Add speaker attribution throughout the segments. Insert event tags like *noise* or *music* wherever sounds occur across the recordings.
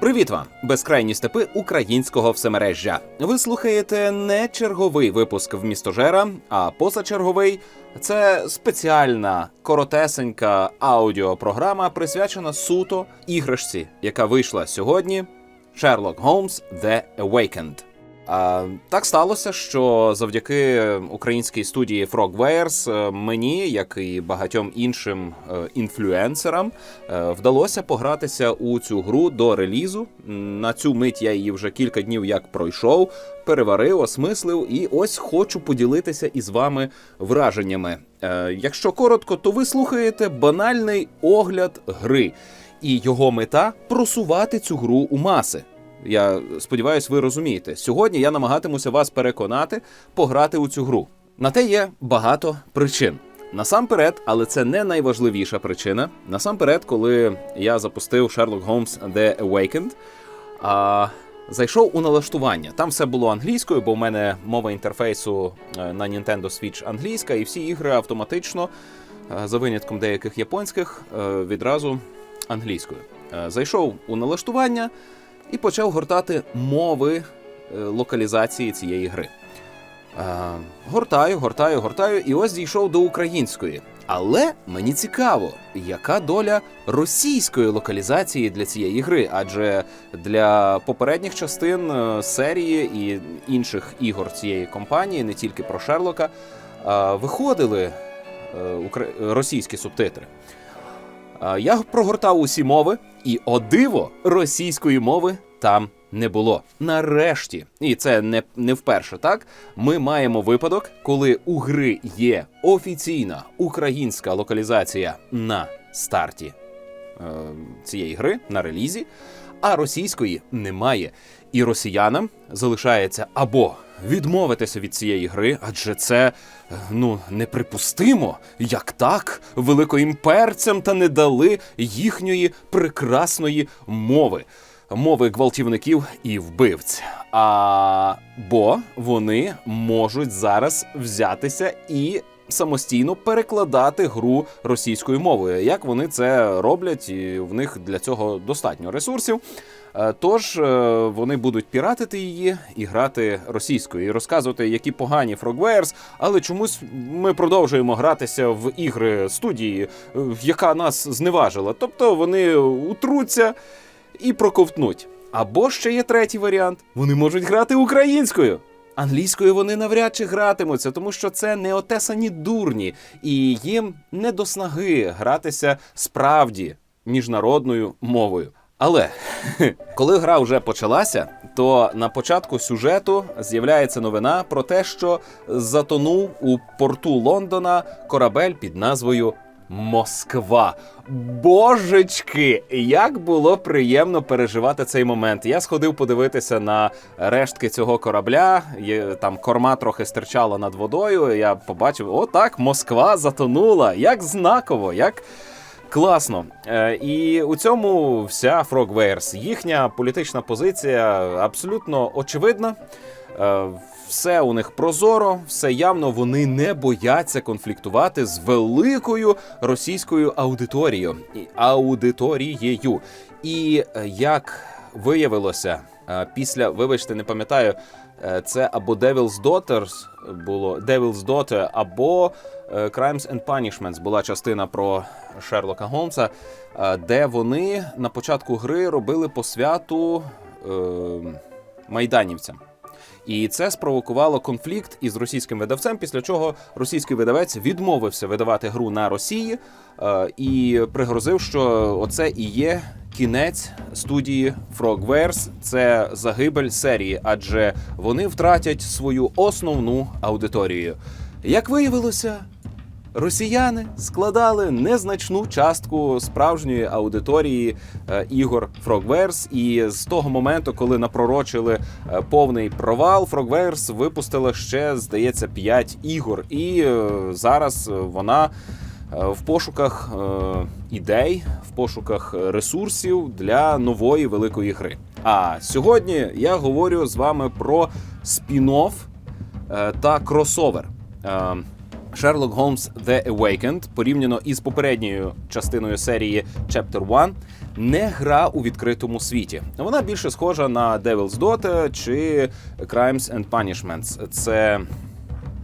Speaker 1: Привіт вам, безкрайні степи українського всемережжя. Ви слухаєте не черговий випуск в містожера, а позачерговий. Це спеціальна коротесенька аудіопрограма, присвячена суто іграшці, яка вийшла сьогодні. Шерлок Голмс The Awakened. Так сталося, що завдяки українській студії Frogwares е, мені, як і багатьом іншим е, інфлюенсерам, е, вдалося погратися у цю гру до релізу. На цю мить я її вже кілька днів як пройшов, переварив, осмислив, і ось хочу поділитися із вами враженнями. Якщо коротко, то ви слухаєте банальний огляд гри, і його мета просувати цю гру у маси. Я сподіваюся, ви розумієте. Сьогодні я намагатимуся вас переконати пограти у цю гру. На те є багато причин. Насамперед, але це не найважливіша причина. Насамперед, коли я запустив Sherlock Holmes The Awakened, а, зайшов у налаштування. Там все було англійською, бо в мене мова інтерфейсу е, на Nintendo Switch англійська, і всі ігри автоматично, е, за винятком деяких японських, е, відразу англійською. Зайшов у налаштування і почав гортати мови е, локалізації цієї гри. Гортаю, гортаю, гортаю, і ось дійшов до української. Але мені цікаво, яка доля російської локалізації для цієї гри, адже для попередніх частин е, серії і інших ігор цієї компанії, не тільки про Шерлока, виходили е, російські субтитри. Я прогортав усі мови, і о диво російської мови там не було. Нарешті, і це не, не вперше, так ми маємо випадок, коли у гри є офіційна українська локалізація на старті е, цієї гри на релізі, а російської немає. І росіянам залишається або відмовитися від цієї гри, адже це ну неприпустимо, як так великоімперцям та не дали їхньої прекрасної мови. Мови гвалтівників і вбивць. А бо вони можуть зараз взятися і самостійно перекладати гру російською мовою. Як вони це роблять, і в них для цього достатньо ресурсів. Е, Тож е, вони будуть піратити її і грати російською, і розказувати, які погані Frogwares, але чомусь ми продовжуємо гратися в ігри студії, е, яка нас зневажила. Тобто вони утруться і проковтнуть. Або ще є третій варіант: вони можуть грати українською. Англійською вони навряд чи гратимуться, тому що це неотесані дурні, і їм не до снаги гратися справді міжнародною мовою. Але *laughs* коли гра вже почалася, то на початку сюжету з'являється новина про те, що затонув у порту Лондона корабель під назвою Москва. Божечки, як було приємно переживати цей момент. Я сходив подивитися на рештки цього корабля. Там корма трохи стирчала над водою. Я побачив, о, так, Москва затонула. Як знаково, як. Класно. Е, і у цьому вся Frogwares. Їхня політична позиція абсолютно очевидна. Е, все у них прозоро, все явно вони не бояться конфліктувати з великою російською аудиторією. Аудиторією. І е, як виявилося, після, вибачте, не пам'ятаю, це або Devil's Daughters було Devil's Daughter, або е, Crimes and Punishments була частина про Шерлока Голмса, е, де вони на початку гри робили посвяту е, майданівцям. І це спровокувало конфлікт із російським видавцем, після чого російський видавець відмовився видавати гру на Росії е, і пригрозив, що оце і є кінець студії Frogwares, це загибель серії, адже вони втратять свою основну аудиторію. Як виявилося, Росіяни складали незначну частку справжньої аудиторії е, ігор Frogwares, і з того моменту, коли напророчили е, повний провал, Frogwares випустила ще, здається, 5 ігор. І е, зараз вона в пошуках е, ідей, в пошуках ресурсів для нової великої гри. А сьогодні я говорю з вами про спін-офф е, та кросовер. Е, Sherlock Holmes The Awakened, порівняно із попередньою частиною серії Chapter 1, не гра у відкритому світі. Вона більше схожа на Devil's Daughter чи Crimes and Punishments. Це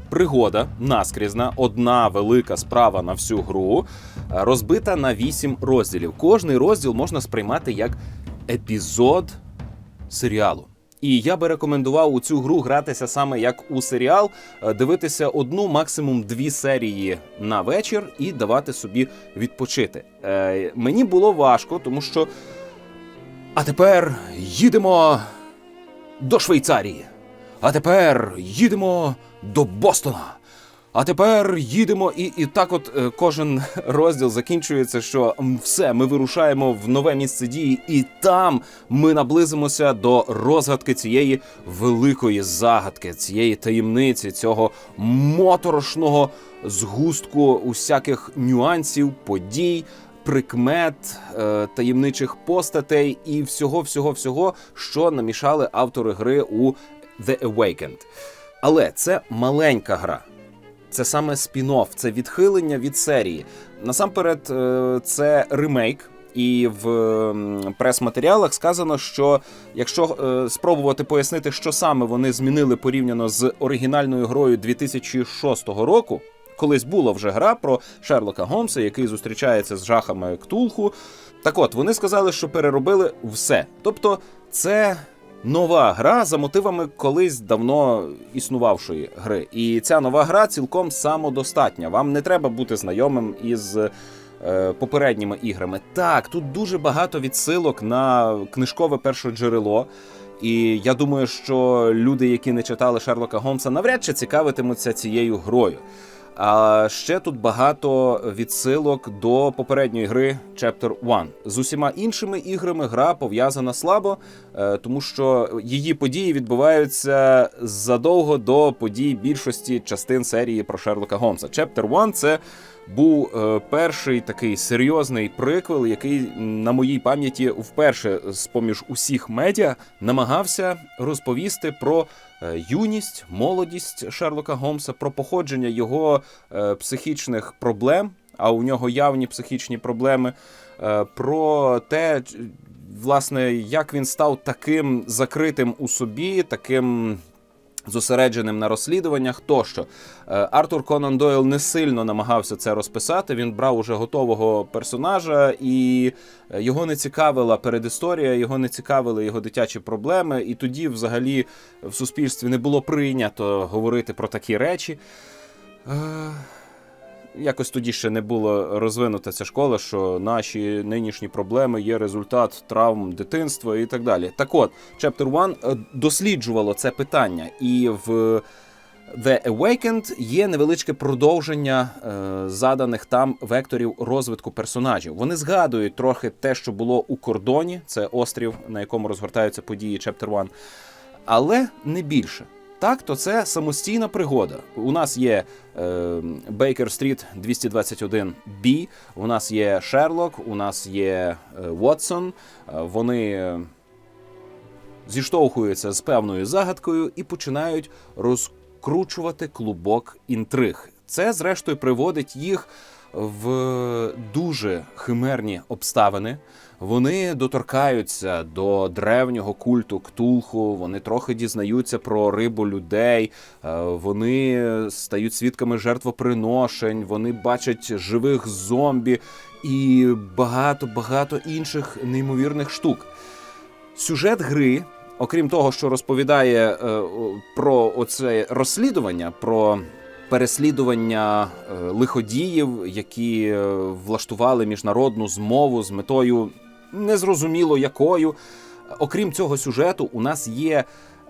Speaker 1: пригода наскрізна, одна велика справа на всю гру, е, розбита на вісім розділів. Кожний розділ можна сприймати як епізод серіалу. І я би рекомендував у цю гру гратися саме як у серіал, е, дивитися одну, максимум дві серії на вечір і давати собі відпочити. Е, мені було важко, тому що. А тепер їдемо до Швейцарії. А тепер їдемо до Бостона. А тепер їдемо, і, і так, от е, кожен *laughs* розділ закінчується, що все, ми вирушаємо в нове місце дії, і там ми наблизимося до розгадки цієї великої загадки, цієї таємниці, цього моторошного згустку усяких нюансів, подій. Прикмет, е, таємничих постатей і всього, всього, всього, що намішали автори гри у The Awakened. Але це маленька гра. Це саме спін-офф, це відхилення від серії. Насамперед, е, це ремейк. І в прес-матеріалах сказано, що якщо е, спробувати пояснити, що саме вони змінили порівняно з оригінальною грою 2006 року, колись була вже гра про Шерлока Гомса, який зустрічається з жахами Ктулху. Так от, вони сказали, що переробили все. Тобто, це нова гра за мотивами колись давно існувавшої гри. І ця нова гра цілком самодостатня. Вам не треба бути знайомим із. е, Попередніми іграми. Так, тут дуже багато відсилок на книжкове перше джерело. І я думаю, що люди, які не читали Шерлока Гомса, навряд чи цікавитимуться цією грою. А ще тут багато відсилок до попередньої гри Chapter 1. З усіма іншими іграми гра пов'язана слабо, е, тому що її події відбуваються задовго до подій більшості частин серії про Шерлока Гомса. Chapter 1 – це був е, перший такий серйозний приквел, який на моїй пам'яті вперше з поміж усіх медіа намагався розповісти про е, юність, молодість Шерлока Гомса, про походження його е, психічних проблем. А у нього явні психічні проблеми, про те, власне, як він став таким закритим у собі, таким зосередженим на розслідуваннях тощо. Е, Артур Конан Дойл не сильно намагався це розписати. Він брав уже готового персонажа, і е, його не цікавила передісторія, його не цікавили його дитячі проблеми. І тоді, взагалі, в суспільстві не було прийнято говорити про такі речі. Якось тоді ще не було розвинута ця школа, що наші нинішні проблеми є результат травм дитинства і так далі. Так от, Chapter 1 е, досліджувало це питання, і в The Awakened є невеличке продовження е, заданих там векторів розвитку персонажів. Вони згадують трохи те, що було у кордоні, це острів, на якому розгортаються події Chapter 1, але не більше. Так, то це самостійна пригода. У нас є Бейкер Стріт 221 b у нас є Шерлок, у нас є Вотсон. Е, вони е, зіштовхуються з певною загадкою і починають розкручувати клубок інтриг. Це, зрештою, приводить їх в дуже химерні обставини. Вони доторкаються до древнього культу Ктулху, вони трохи дізнаються про рибу людей, е, вони стають свідками жертвоприношень, вони бачать живих зомбі і багато багато інших неймовірних штук. Сюжет гри, окрім того, що розповідає е, про оце розслідування, про переслідування е, лиходіїв, які влаштували міжнародну змову з метою незрозуміло якою. Окрім цього сюжету, у нас є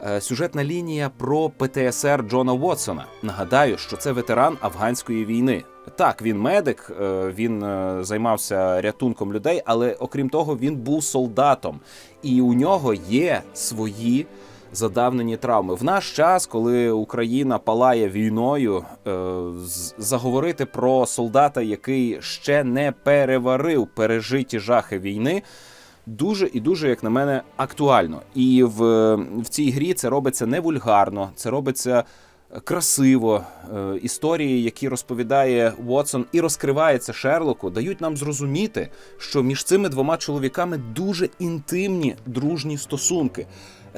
Speaker 1: е, сюжетна лінія про ПТСР Джона Уотсона. Нагадаю, що це ветеран афганської війни. Так, він медик, е, він е, займався рятунком людей, але окрім того, він був солдатом, і у нього є свої задавнені травми. В наш час, коли Україна палає війною, е, заговорити про солдата, який ще не переварив пережиті жахи війни. Дуже і дуже, як на мене, актуально. І в, в цій грі це робиться не вульгарно, це робиться красиво. Е, Історії, які розповідає Вотсон і розкривається Шерлоку, дають нам зрозуміти, що між цими двома чоловіками дуже інтимні дружні стосунки.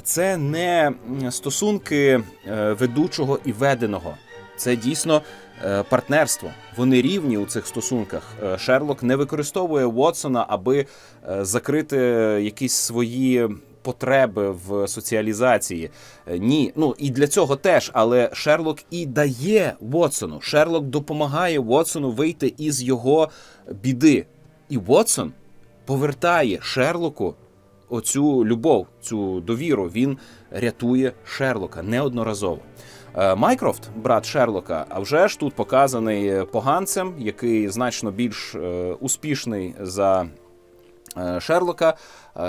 Speaker 1: Це не стосунки е, ведучого і веденого. Це дійсно е, партнерство. Вони рівні у цих стосунках. Е, Шерлок не використовує Вотсона, аби закрити якісь свої потреби в соціалізації. Ні, ну і для цього теж, але Шерлок і дає Вотсону. Шерлок допомагає Вотсону вийти із його біди. І Вотсон повертає Шерлоку оцю любов, цю довіру. Він рятує Шерлока неодноразово. Е, Майкрофт, брат Шерлока, а вже ж тут показаний е, поганцем, який значно більш е, успішний за Шерлока,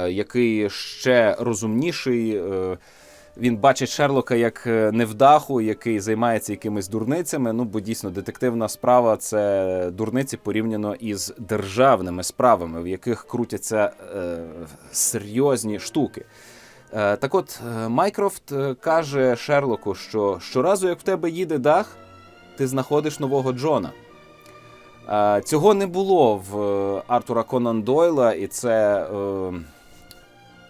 Speaker 1: який ще розумніший. Він бачить Шерлока як е, невдаху, який займається якимись дурницями. Ну, бо дійсно детективна справа це дурниці порівняно із державними справами, в яких крутяться е, серйозні штуки. Е, так от, е, Майкрофт е, каже Шерлоку, що щоразу, як в тебе їде дах, ти знаходиш нового Джона. Е, Цього не було в Артура Конан Дойла, і це е,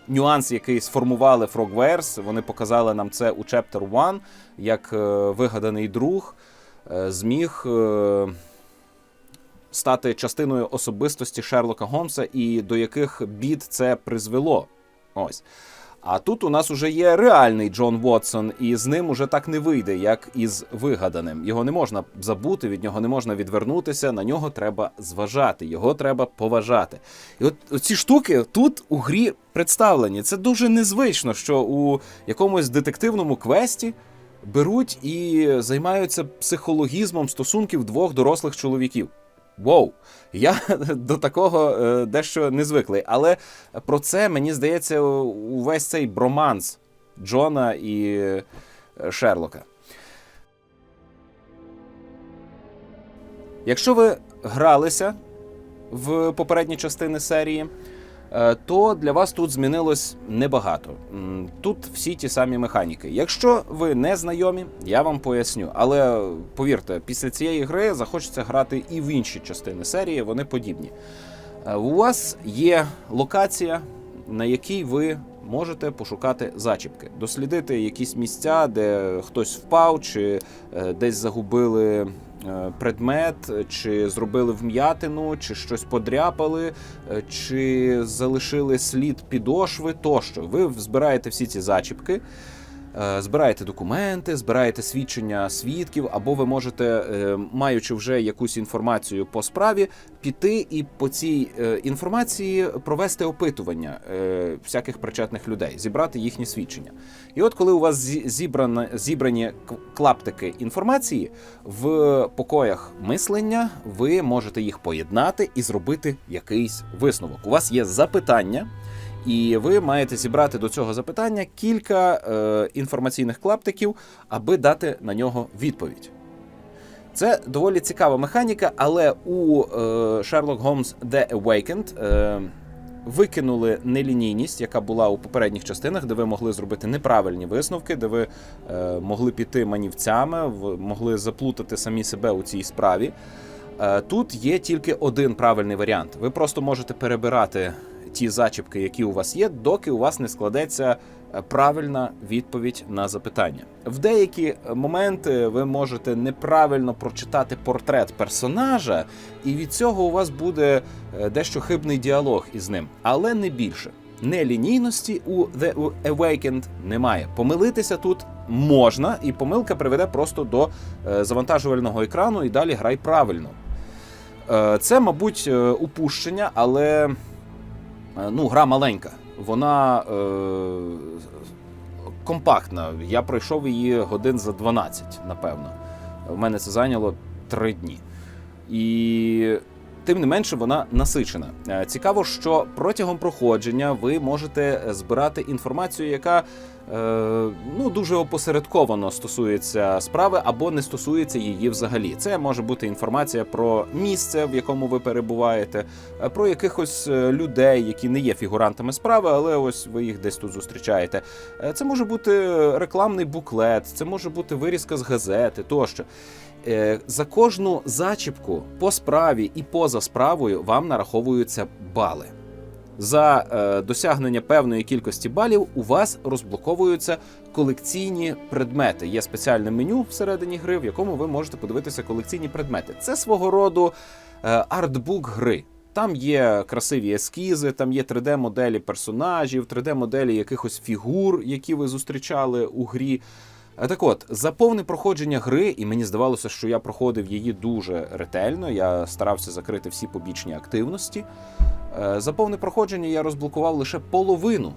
Speaker 1: нюанс, який сформували Frogwares. Вони показали нам це у Chapter 1, як е, вигаданий друг е, зміг е, стати частиною особистості Шерлока Голмса і до яких бід це призвело. Ось. А тут у нас уже є реальний Джон Вотсон, і з ним уже так не вийде, як із вигаданим. Його не можна забути, від нього не можна відвернутися. На нього треба зважати, його треба поважати. І от ці штуки тут у грі представлені. Це дуже незвично, що у якомусь детективному квесті беруть і займаються психологізмом стосунків двох дорослих чоловіків. Воу, я *laughs* до такого е, дещо не звиклий. Але про це мені здається увесь цей броманс Джона і е, Шерлока. Якщо ви гралися в попередні частини серії, то для вас тут змінилось небагато. Тут всі ті самі механіки. Якщо ви не знайомі, я вам поясню. Але повірте, після цієї гри захочеться грати і в інші частини серії, вони подібні. Е, У вас є локація, на якій ви можете пошукати зачіпки, дослідити якісь місця, де хтось впав, чи е, десь загубили е, предмет, чи зробили вм'ятину, чи щось подряпали, е, чи залишили слід підошви тощо. Ви збираєте всі ці зачіпки. Е, Збираєте документи, збираєте свідчення свідків, або ви можете, е, маючи вже якусь інформацію по справі, піти і по цій е, інформації провести опитування всяких причетних людей, зібрати їхні свідчення. І от коли у вас зі- зібрано, зібрані клаптики інформації в покоях мислення, ви можете їх поєднати і зробити якийсь висновок. У вас є запитання. І ви маєте зібрати до цього запитання кілька е, інформаційних клаптиків, аби дати на нього відповідь. Це доволі цікава механіка, але у е, Sherlock Holmes The Awakened е, викинули нелінійність, яка була у попередніх частинах, де ви могли зробити неправильні висновки, де ви е, могли піти манівцями, могли заплутати самі себе у цій справі. Е, Тут є тільки один правильний варіант. Ви просто можете перебирати ті зачіпки, які у вас є, доки у вас не складеться е, правильна відповідь на запитання. В деякі моменти ви можете неправильно прочитати портрет персонажа, і від цього у вас буде е, дещо хибний діалог із ним, але не більше. Нелінійності у The Awakened немає. Помилитися тут можна, і помилка приведе просто до е, завантажувального екрану, і далі грай правильно. Е, Це, мабуть, е, упущення, але е, ну, гра маленька. Вона е, компактна. Я пройшов її годин за 12, напевно. У мене це зайняло 3 дні. І тим не менше вона насичена. Е, Цікаво, що протягом проходження ви можете збирати інформацію, яка е, ну дуже опосередковано стосується справи або не стосується її взагалі. Це може бути інформація про місце, в якому ви перебуваєте, е, про якихось е, людей, які не є фігурантами справи, але ось ви їх десь тут зустрічаєте. Е, Це може бути рекламний буклет, це може бути вирізка з газети тощо. Е, За кожну зачіпку по справі і поза справою вам нараховуються бали. За е, досягнення певної кількості балів у вас розблоковуються колекційні предмети. Є спеціальне меню всередині гри, в якому ви можете подивитися колекційні предмети. Це свого роду е, артбук гри. Там є красиві ескізи, там є 3D-моделі персонажів, 3D-моделі якихось фігур, які ви зустрічали у грі. Е, Так от, за повне проходження гри, і мені здавалося, що я проходив її дуже ретельно. Я старався закрити всі побічні активності. Е, За повне проходження я розблокував лише половину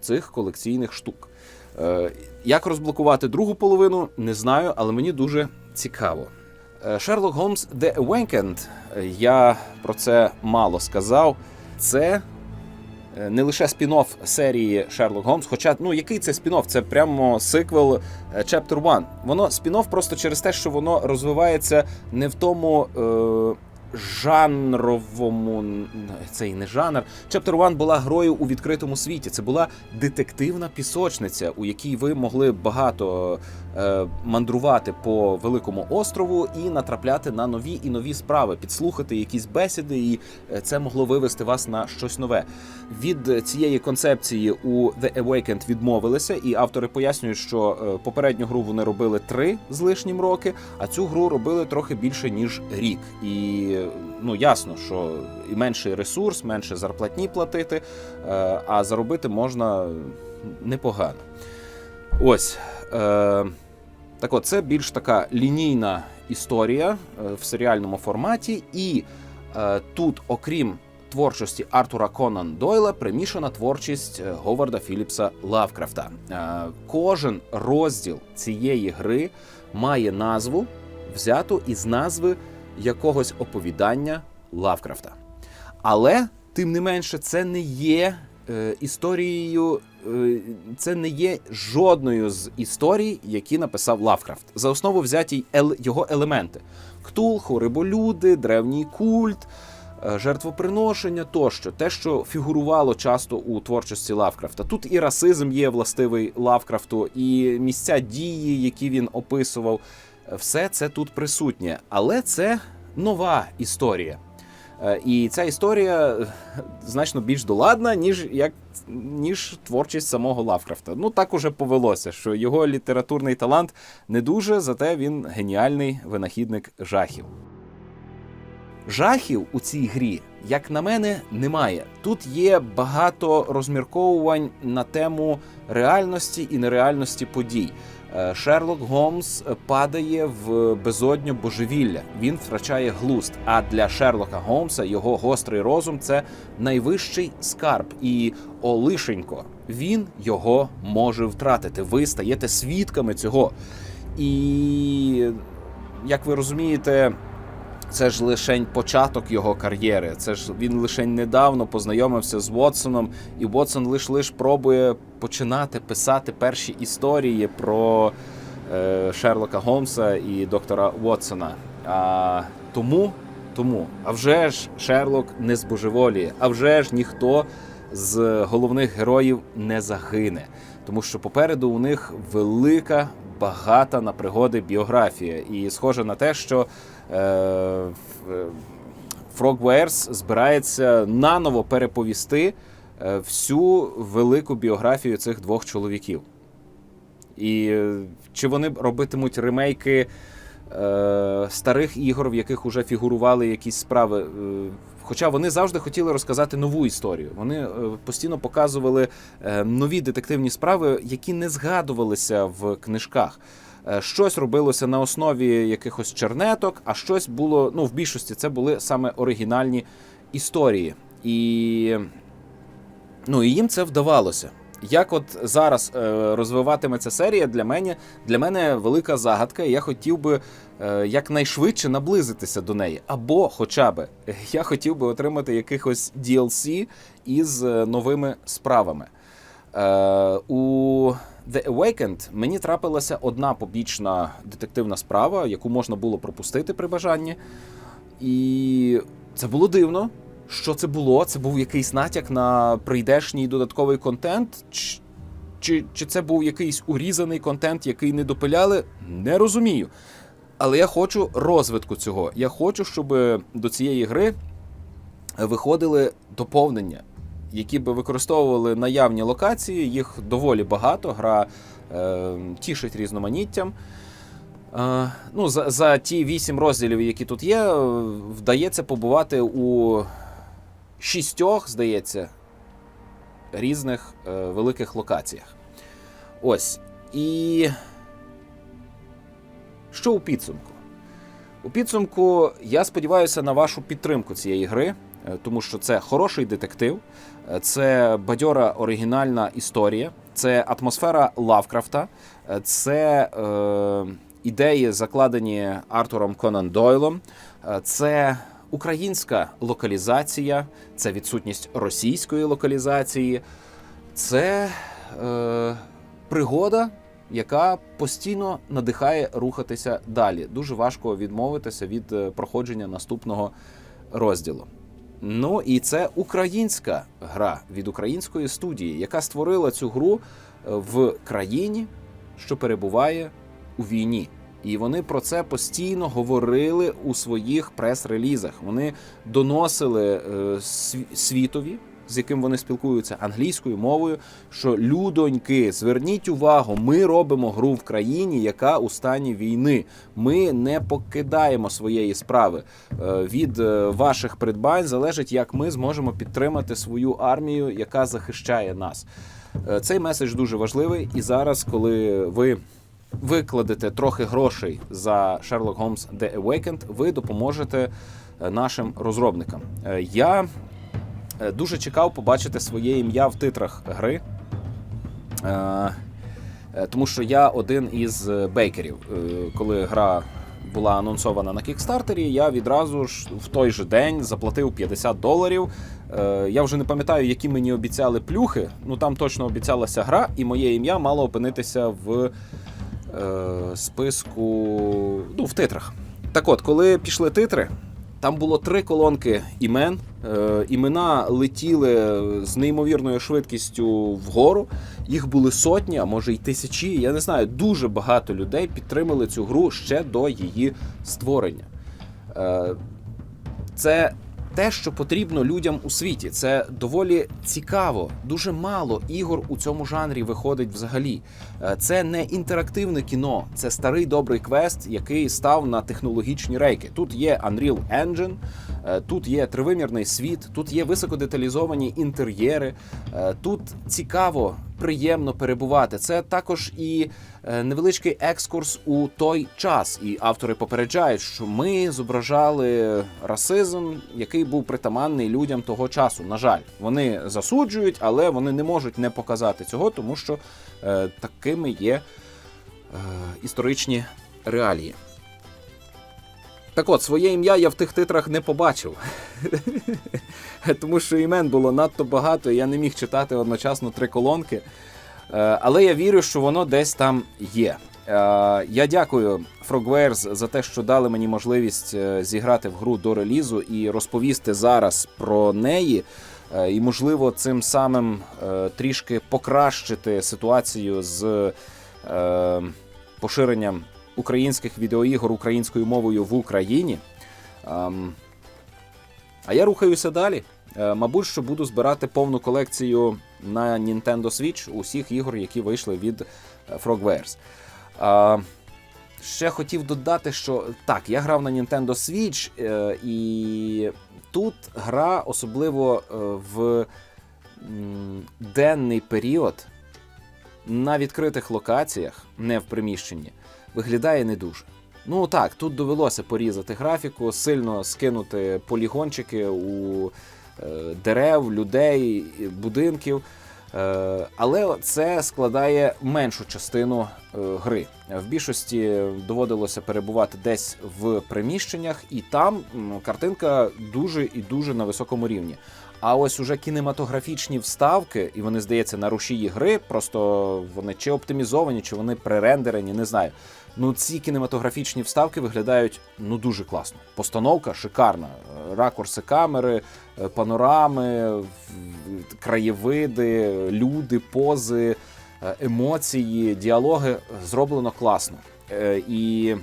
Speaker 1: цих колекційних штук. Е, Як розблокувати другу половину, не знаю, але мені дуже цікаво. Sherlock Holmes The Awakened, я про це мало сказав. Це не лише спін-офф серії Sherlock Holmes, хоча ну який це спін-офф? Це прямо сиквел е, Chapter 1. Воно спін-офф просто через те, що воно розвивається не в тому. Е- Жанровому це і не жанр. Chapter One була грою у відкритому світі. Це була детективна пісочниця, у якій ви могли багато е, мандрувати по великому острову і натрапляти на нові і нові справи, підслухати якісь бесіди, і е, це могло вивести вас на щось нове. Від цієї концепції у The Awakened відмовилися, і автори пояснюють, що е, попередню гру вони робили три з лишнім роки, а цю гру робили трохи більше ніж рік. І е, ну ясно, що і менший ресурс, менше зарплатні платити, е, а заробити можна непогано. Ось. Е, так от, це більш така лінійна історія е, в серіальному форматі, і е, тут, окрім творчості Артура Конан Дойла, примішана творчість е, Говарда Філіпса Лавкрафта. Е, кожен розділ цієї гри має назву, взяту із назви якогось оповідання Лавкрафта. Але, тим не менше, це не є е, історією, це не є жодною з історій, які написав Лавкрафт. За основу взяті його елементи: Ктулху, риболюди, древній культ. е, Жертвоприношення тощо, те, що фігурувало часто у творчості Лавкрафта. Тут і расизм є властивий Лавкрафту, і місця дії, які він описував, все це тут присутнє. Але це нова історія. Е, І ця історія е, значно більш доладна, ніж як ніж творчість самого Лавкрафта. Ну так уже повелося, що його літературний талант не дуже, зате він геніальний винахідник жахів. Жахів у цій грі, як на мене, немає. Тут є багато розмірковувань на тему реальності і нереальності подій. Шерлок Гомс падає в безодню божевілля. Він втрачає глузд. А для Шерлока Гомса його гострий розум це найвищий скарб. І о лишенько, він його може втратити. Ви стаєте свідками цього. І як ви розумієте, це ж лишень початок його кар'єри. Це ж він лише недавно познайомився з Вотсоном, і Вотсон лиш лиш пробує починати писати перші історії про е, Шерлока Голмса і доктора Вотсона. А тому, тому, а вже ж Шерлок не збожеволіє, а вже ж ніхто з головних героїв не загине. Тому що попереду у них велика, багата на пригоди біографія. І схоже на те, що Frogwares збирається наново переповісти е, всю велику біографію цих двох чоловіків. І е, чи вони робитимуть ремейки е, старих ігор, в яких вже фігурували якісь справи? Е, Хоча вони завжди хотіли розказати нову історію. Вони е, постійно показували е, нові детективні справи, які не згадувалися в книжках. Е, Щось робилося на основі якихось чернеток, а щось було, ну, в більшості це були саме оригінальні історії. І, ну, і їм це вдавалося. як от зараз е, розвиватиметься серія, для мене, для мене велика загадка, і я хотів би е, якнайшвидше наблизитися до неї. Або хоча б *laughs* я хотів би отримати якихось DLC із новими справами. У The Awakened мені трапилася одна побічна детективна справа, яку можна було пропустити при бажанні. І це було дивно. Що це було? Це був якийсь натяк на прийдешній додатковий контент? Чи, чи, чи це був якийсь урізаний контент, який не допиляли? Не розумію. Але я хочу розвитку цього. Я хочу, щоб до цієї гри виходили доповнення, які би використовували наявні локації. Їх доволі багато. Гра е, тішить різноманіттям. Е, ну, за, за ті вісім розділів, які тут є, е, вдається побувати у шістьох, здається, різних е, великих локаціях. Ось. І що у підсумку? У підсумку я сподіваюся на вашу підтримку цієї гри, е, тому що це хороший детектив, це бадьора оригінальна історія, це атмосфера Лавкрафта, це е, ідеї, закладені Артуром Конан Дойлом, е, це українська локалізація, це відсутність російської локалізації, це е, пригода, яка постійно надихає рухатися далі. Дуже важко відмовитися від е, проходження наступного розділу. Ну і це українська гра від української студії, яка створила цю гру е, в країні, що перебуває у війні. І вони про це постійно говорили у своїх прес-релізах. Вони доносили е, світові, з яким вони спілкуються англійською мовою. Що людоньки, зверніть увагу, ми робимо гру в країні, яка у стані війни. Ми не покидаємо своєї справи. Е, Від е, ваших придбань залежить, як ми зможемо підтримати свою армію, яка захищає нас. Е, Цей меседж дуже важливий, і зараз, коли ви викладете трохи грошей за Sherlock Holmes The Awakened, ви допоможете нашим розробникам. Я дуже чекав побачити своє ім'я в титрах гри. Е, е, Тому що я один із е, бейкерів. Е, Коли гра була анонсована на кікстартері, я відразу ж в той же день заплатив 50 доларів. Е, Я вже не пам'ятаю, які мені обіцяли плюхи. Ну там точно обіцялася гра, і моє ім'я мало опинитися в е, списку, ну, в титрах. Так от, коли пішли титри, там було три колонки імен. Е, імена летіли з неймовірною швидкістю вгору. Їх були сотні, а може й тисячі. Я не знаю, дуже багато людей підтримали цю гру ще до її створення. Е, це те, що потрібно людям у світі. Це доволі цікаво. Дуже мало ігор у цьому жанрі виходить взагалі. Е, Це не інтерактивне кіно, це старий добрий квест, який став на технологічні рейки. Тут є Unreal Engine, тут є тривимірний світ, тут є високодеталізовані інтер'єри. е, Тут цікаво, приємно перебувати. Це також і е, невеличкий екскурс у той час. І автори попереджають, що ми зображали расизм, який був притаманний людям того часу. На жаль, вони засуджують, але вони не можуть не показати цього, тому що е, такими є е, історичні реалії. Так от, своє ім'я я в тих титрах не побачив. *laughs* Тому що імен було надто багато, і я не міг читати одночасно три колонки. Е, Але я вірю, що воно десь там є. Е, Я дякую Frogwares за те, що дали мені можливість е, зіграти в гру до релізу і розповісти зараз про неї. І, можливо, цим самим трішки покращити ситуацію з поширенням українських відеоігор українською мовою в Україні. Ем, а я рухаюся далі. Е, Мабуть, що буду збирати повну колекцію на Nintendo Switch усіх ігор, які вийшли від е, Frogwares. А, ще хотів додати, що так, я грав на Nintendo Switch, е, і тут гра, особливо е, в денний період, на відкритих локаціях, не в приміщенні, виглядає не дуже. Ну так, тут довелося порізати графіку, сильно скинути полігончики у е, дерев, людей, будинків. Е, але це складає меншу частину е, гри. В більшості доводилося перебувати десь в приміщеннях, і там картинка дуже і дуже на високому рівні. А ось уже кінематографічні вставки, і вони, здається, на рушії гри, просто вони чи оптимізовані, чи вони пререндерені, не знаю. Ну, ці кінематографічні вставки виглядають ну дуже класно. Постановка шикарна. Ракурси камери, е, панорами, краєвиди, люди, пози, е, емоції, діалоги зроблено класно. Е, І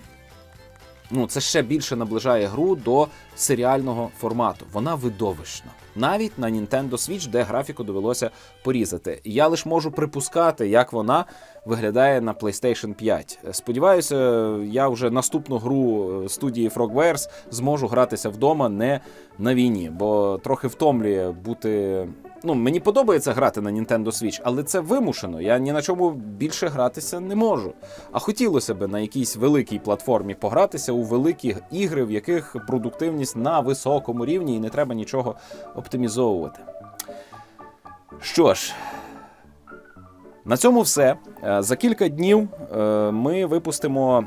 Speaker 1: ну, це ще більше наближає гру до серіального формату. Вона видовищна. Навіть на Nintendo Switch, де графіку довелося порізати. Я лише можу припускати, як вона виглядає на PlayStation 5. Сподіваюся, я вже наступну гру е, студії Frogwares зможу гратися вдома не на війні, бо трохи втомлює бути. Ну, мені подобається грати на Nintendo Switch, але це вимушено. Я ні на чому більше гратися не можу. А хотілося б на якійсь великій платформі погратися у великі ігри, в яких продуктивність на високому рівні і не треба нічого оптимізовувати. Що ж, на цьому все. Е, За кілька днів е, ми випустимо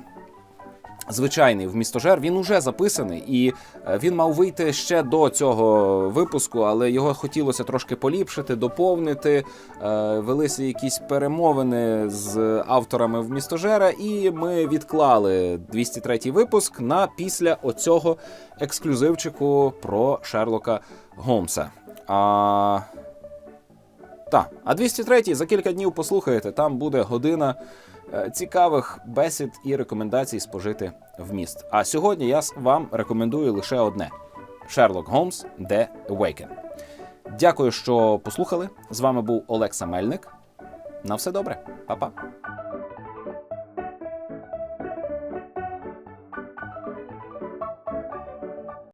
Speaker 1: звичайний вмістожер. Він уже записаний, і е, він мав вийти ще до цього випуску, але його хотілося трошки поліпшити, доповнити. Е, Велися якісь перемовини з авторами вмістожера, і ми відклали 203 випуск на після оцього ексклюзивчику про Шерлока Голмса. А так, а 203 за кілька днів послухаєте, там буде година цікавих бесід і рекомендацій спожити вміст. А сьогодні я вам рекомендую лише одне: Sherlock Holmes The Awaken. Дякую, що послухали. З вами був Олекса Мельник. На все добре, Па-па.